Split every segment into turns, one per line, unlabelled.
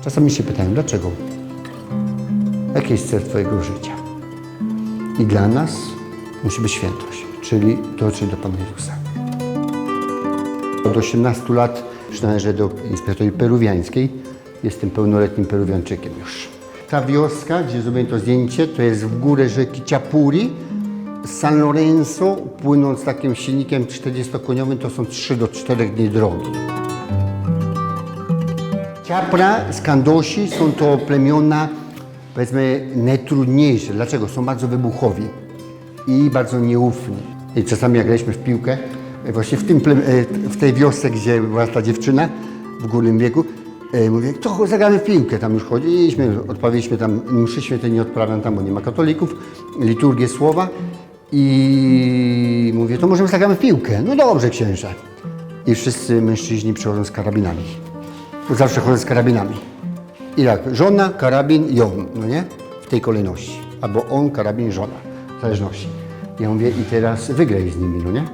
Czasami się pytają, dlaczego? Jaki jest cel Twojego życia? I dla nas musi być świętość, czyli dotrzeć do Pana Jezusa. Od 18 lat przynależę do inspektorii peruwiańskiej. Jestem pełnoletnim peruwianczykiem już. Ta wioska, gdzie zrobiłem to zdjęcie, to jest w górę rzeki Ciapuri. San Lorenzo, płynąc takim silnikiem 40-koniowym, to są 3 do 4 dni drogi. Ciapra z Kandosi są to plemiona, powiedzmy, najtrudniejsze. Dlaczego? Są bardzo wybuchowi i bardzo nieufni. I czasami jak graliśmy w piłkę, właśnie w, tym, e, w tej wiosce, gdzie była ta dziewczyna w górnym wieku, e, mówię, to zagramy w piłkę. Tam już chodziliśmy, odprawiliśmy tam, mszy świętej nie odprawiam tam, bo nie ma katolików, liturgię słowa i mówię, to możemy zagramy w piłkę. No dobrze, księże. I wszyscy mężczyźni przychodzą z karabinami. Bo zawsze chodzę z karabinami. I tak, żona, karabin on, no nie? W tej kolejności. Albo on, karabin, żona. W zależności. Ja mówię, i teraz wygraj z nimi, no nie?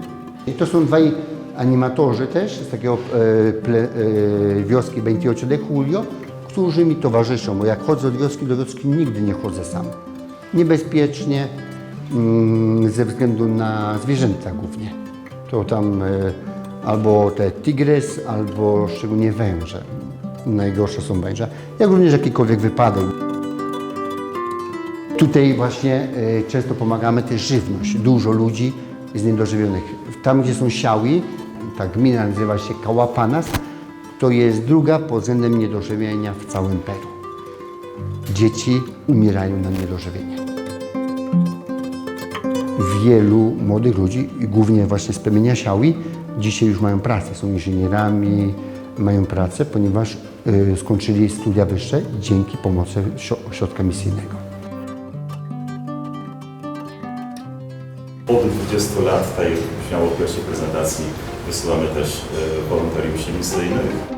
I to są dwaj animatorzy też z takiego e, ple, e, wioski 28 de Julio, którzy mi towarzyszą, bo jak chodzę od wioski do wioski, nigdy nie chodzę sam. Niebezpiecznie, mm, ze względu na zwierzęta głównie. To tam e, albo te tygrys, albo szczególnie węże. Najgorsze są węże. Jak również jakikolwiek wypadek. Tutaj właśnie e, często pomagamy też żywność. Dużo ludzi jest niedożywionych. Tam, gdzie są siały, ta gmina nazywa się Kałapanas, to jest druga pod względem niedożywienia w całym Peru. Dzieci umierają na niedożywienie. Wielu młodych ludzi, głównie właśnie z plemienia siały, dzisiaj już mają pracę, są inżynierami, mają pracę, ponieważ y, skończyli studia wyższe dzięki pomocy ośrodka misyjnego.
Od 20 lat, tak jak brzmiało w pierwszej prezentacji, wysyłamy też e, wolontariuszy misyjnych.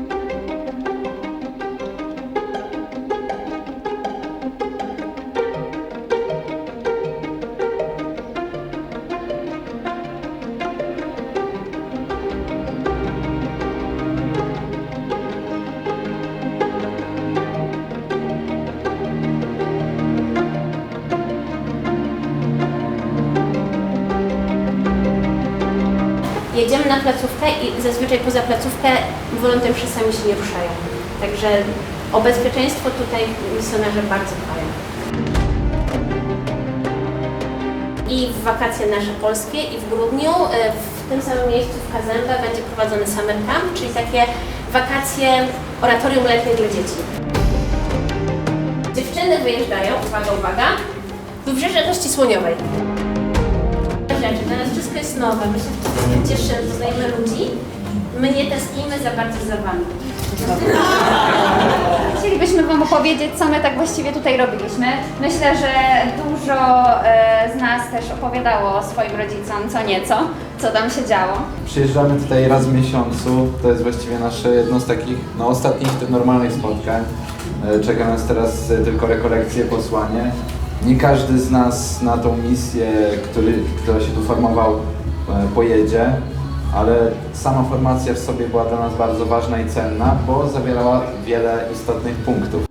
Jedziemy na placówkę i zazwyczaj poza placówkę wolontariusze sami się nie ruszają. Także o bezpieczeństwo tutaj misjonarze bardzo dbają. I w wakacje nasze polskie i w grudniu e, w tym samym miejscu w Kazembe będzie prowadzony summer camp, czyli takie wakacje oratorium letnie dla dzieci. Dziewczyny wyjeżdżają, uwaga, uwaga, wybrzeże Kości Słoniowej rzeczy. Dla nas wszystko jest nowe. My się wszystkie cieszymy, poznajemy ludzi. My nie tęsknimy za bardzo za wami.
Chcielibyśmy Wam opowiedzieć, co my tak właściwie tutaj robiliśmy. Myślę, że dużo e, z nas też opowiadało swoim rodzicom co nieco, co tam się działo.
Przyjeżdżamy tutaj raz w miesiącu. To jest właściwie nasze jedno z takich no, ostatnich tych normalnych spotkań. E, Czeka nas teraz e, tylko rekolekcje, posłanie. Nie każdy z nas na tą misję, który, która się tu formował, e, pojedzie, ale sama formacja w sobie była dla nas bardzo ważna i cenna, bo zawierała wiele istotnych punktów.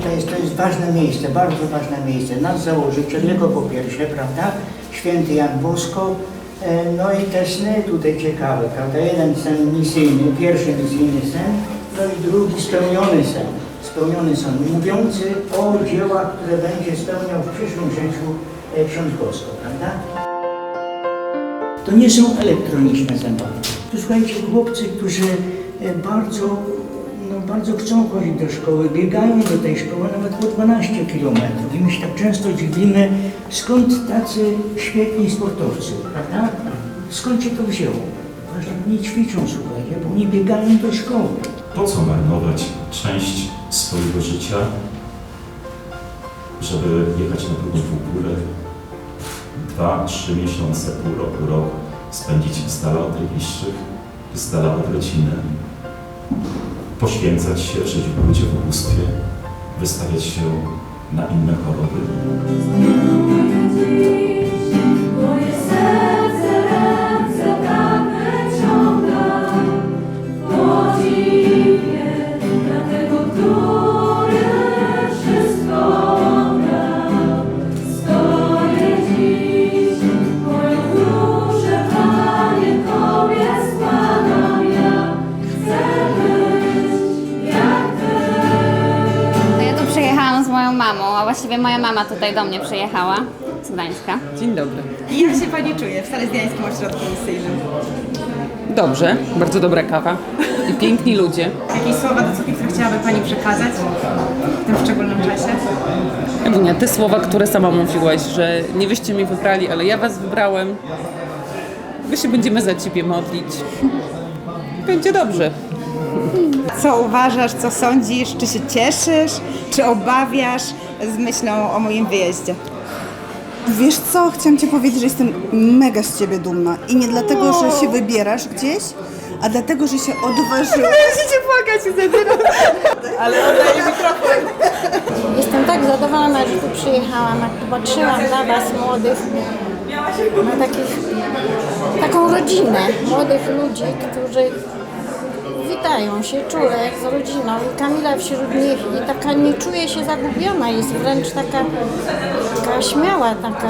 Tutaj jest, to jest ważne miejsce, bardzo ważne miejsce. Nasz założyciel, jego po pierwsze, prawda? Święty Jan Bosko. E, No i te sny tutaj ciekawe, prawda? Jeden sen misyjny, pierwszy misyjny sen, no i drugi spełniony sen. Spełniony sen, mówiący o dziełach, które będzie spełniał w przyszłym życiu e, ksiądz Bosko, prawda? To nie są elektroniczne zębaki. To słuchajcie, chłopcy, którzy e, bardzo, bardzo chcą chodzić do szkoły, biegają do tej szkoły nawet po 12 kilometrów. I my się tak często dziwimy, skąd tacy świetni sportowcy, prawda? Skąd się to wzięło? Właśnie oni ćwiczą, słuchajcie, bo oni biegają do szkoły.
Po co marnować część swojego życia, żeby jechać na drugą półgórę, dwa, trzy miesiące, pół roku, rok spędzić z dala od najbliższych, z dala od rodziny, poświęcać się, żyć w ubóstwie, wystawiać się na inne choroby.
Właściwie moja mama tutaj do mnie przyjechała z Gdańska.
Dzień dobry.
I jak się Pani czuje w Salezjańskim Ośrodku Misyjnym?
Dobrze, bardzo dobra kawa i piękni ludzie.
Jakieś słowa do córki, które chciałaby Pani przekazać w tym szczególnym czasie?
Ewunia, te słowa, które sama mówiłaś, że nie wyście mnie wybrali, ale ja was wybrałem. My się będziemy za ciebie modlić. Będzie dobrze.
Co uważasz, co sądzisz, czy się cieszysz, czy obawiasz z myślą o moim wyjeździe?
Wiesz co, chciałam Ci powiedzieć, że jestem mega z Ciebie dumna. I nie dlatego, że się wybierasz gdzieś, a dlatego, że się odważyłaś.
Musicie płakać, Ale oddaję mikrofon.
Jestem tak zadowolona, że tu przyjechałam. Jak popatrzyłam na Was, młodych, na takich, taką rodzinę młodych ludzi, którzy witają się czule z rodziną i Kamila wśród nich i taka nie czuje się zagubiona, jest wręcz taka, taka śmiała, taka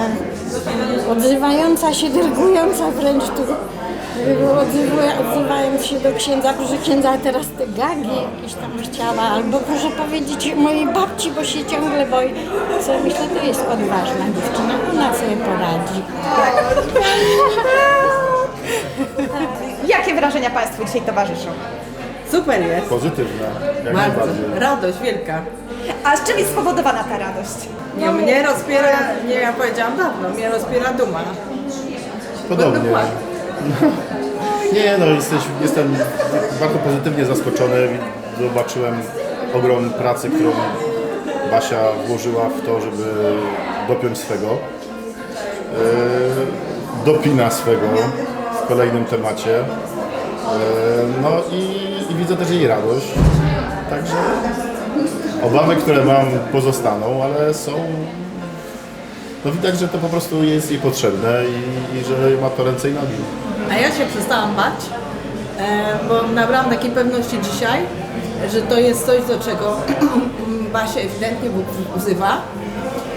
odzywająca się, dyrgująca wręcz tu. Odzywając się do księdza, proszę księdza, a teraz te gagi jakieś tam chciała, albo proszę powiedzieć mojej babci, bo się ciągle boi. Co myślę, to jest odważna dziewczyna, ona sobie poradzi.
Jakie wrażenia Państwu dzisiaj towarzyszą?
Super jest.
Pozytywne, jak
Bardzo.
najbardziej.
Radość wielka.
A z czym jest spowodowana ta radość?
Nie, mnie rozpiera, nie ja powiedziałam dawno, mnie rozpiera duma.
Podobnie.
Dokładnie.
Nie, no jesteś, jestem bardzo pozytywnie zaskoczony. Zobaczyłem ogrom pracy, którą Basia włożyła w to, żeby dopiąć swego. Yy, dopina swego w kolejnym temacie. Yy, no i, i widzę też jej radość. Także obawy, które mam pozostaną, ale są no widać, że to po prostu jest jej potrzebne i, i że ma to ręce i nogi.
A ja się przestałam bać, e, bo nabrałam takiej pewności dzisiaj, że to jest coś, do czego Basia ewidentnie Bóg wzywa.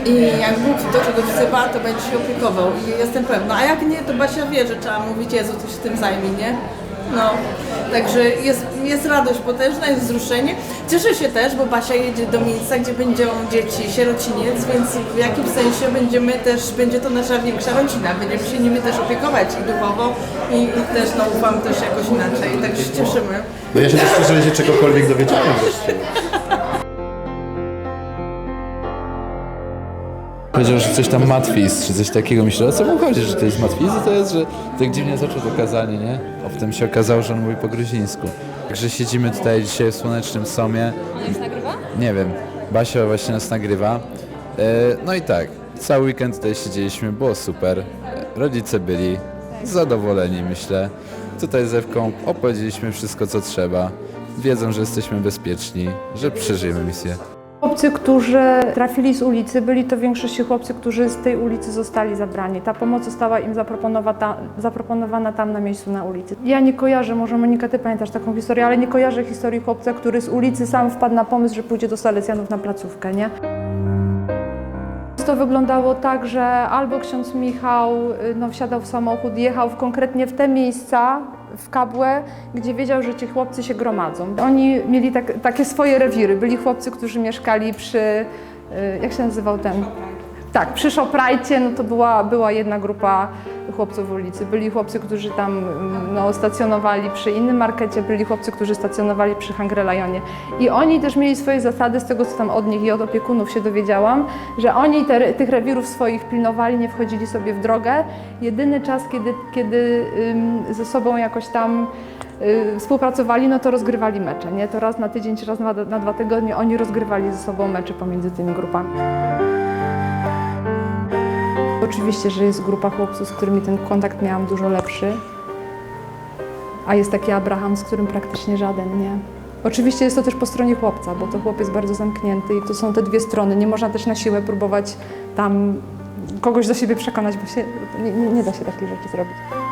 I jak Bóg do czegoś wzywa, to będzie się opiekował i jestem pewna. A jak nie, to Basia wie, że trzeba mówić Jezu, ty się tym zajmie, nie? No, także jest, jest radość potężna, jest wzruszenie. Cieszę się też, bo Basia jedzie do miejsca, gdzie będą dzieci, sierociniec, więc w jakimś sensie będziemy też, będzie to nasza większa rodzina. Będziemy się nimi też opiekować i duchowo i, i też, no ufam też jakoś inaczej, także się cieszymy.
No ja się też cieszę, że się czegokolwiek dowiedziałem wreszcie.
Powiedział, że coś tam matwizm, czy coś takiego. Myślę, o co mu chodzi, że to jest matwizm? To jest, że tak dziwnie zaczął to kazanie, nie? A potem się okazało, że on mówi po gruzińsku. Także siedzimy tutaj dzisiaj w słonecznym Somie.
Nas nagrywa?
Nie wiem, Basia właśnie nas nagrywa. E, No i tak, cały weekend tutaj siedzieliśmy, było super. E, Rodzice byli zadowoleni, myślę. Tutaj z Ewką opowiedzieliśmy wszystko, co trzeba. Wiedzą, że jesteśmy bezpieczni, że przeżyjemy misję.
Chłopcy, którzy trafili z ulicy, byli to w większości chłopcy, którzy z tej ulicy zostali zabrani. Ta pomoc została im zaproponowana, zaproponowana tam na miejscu na ulicy. Ja nie kojarzę, może Monika, ty pamiętasz taką historię, ale nie kojarzę historii chłopca, który z ulicy sam wpadł na pomysł, że pójdzie do Salezjanów na placówkę, nie? To wyglądało tak, że albo ksiądz Michał y, no, wsiadał w samochód, jechał w, konkretnie w te miejsca, w Kabłę, gdzie wiedział, że ci chłopcy się gromadzą. Oni mieli tak, takie swoje rewiry. Byli chłopcy, którzy mieszkali przy, y, jak się nazywał ten? Tak, przy Szoprajcie, no to była, była jedna grupa chłopców ulicy. Byli chłopcy, którzy tam mm, no, stacjonowali przy innym markecie, byli chłopcy, którzy stacjonowali przy Hangrelajonie. I oni też mieli swoje zasady, z tego co tam od nich i od opiekunów się dowiedziałam, że oni te, tych rewirów swoich pilnowali, nie wchodzili sobie w drogę. Jedyny czas, kiedy, kiedy ym, ze sobą jakoś tam y, współpracowali, no to rozgrywali mecze, nie? To raz na tydzień czy raz na, na dwa tygodnie oni rozgrywali ze sobą mecze pomiędzy tymi grupami. Oczywiście, że jest grupa chłopców, z którymi ten kontakt miałam dużo lepszy, a jest taki Abraham, z którym praktycznie żaden, nie? Oczywiście jest to też po stronie chłopca, bo to chłop jest bardzo zamknięty i to są te dwie strony. Nie można też na siłę próbować tam kogoś do siebie przekonać, bo się, nie, nie da się takich rzeczy zrobić.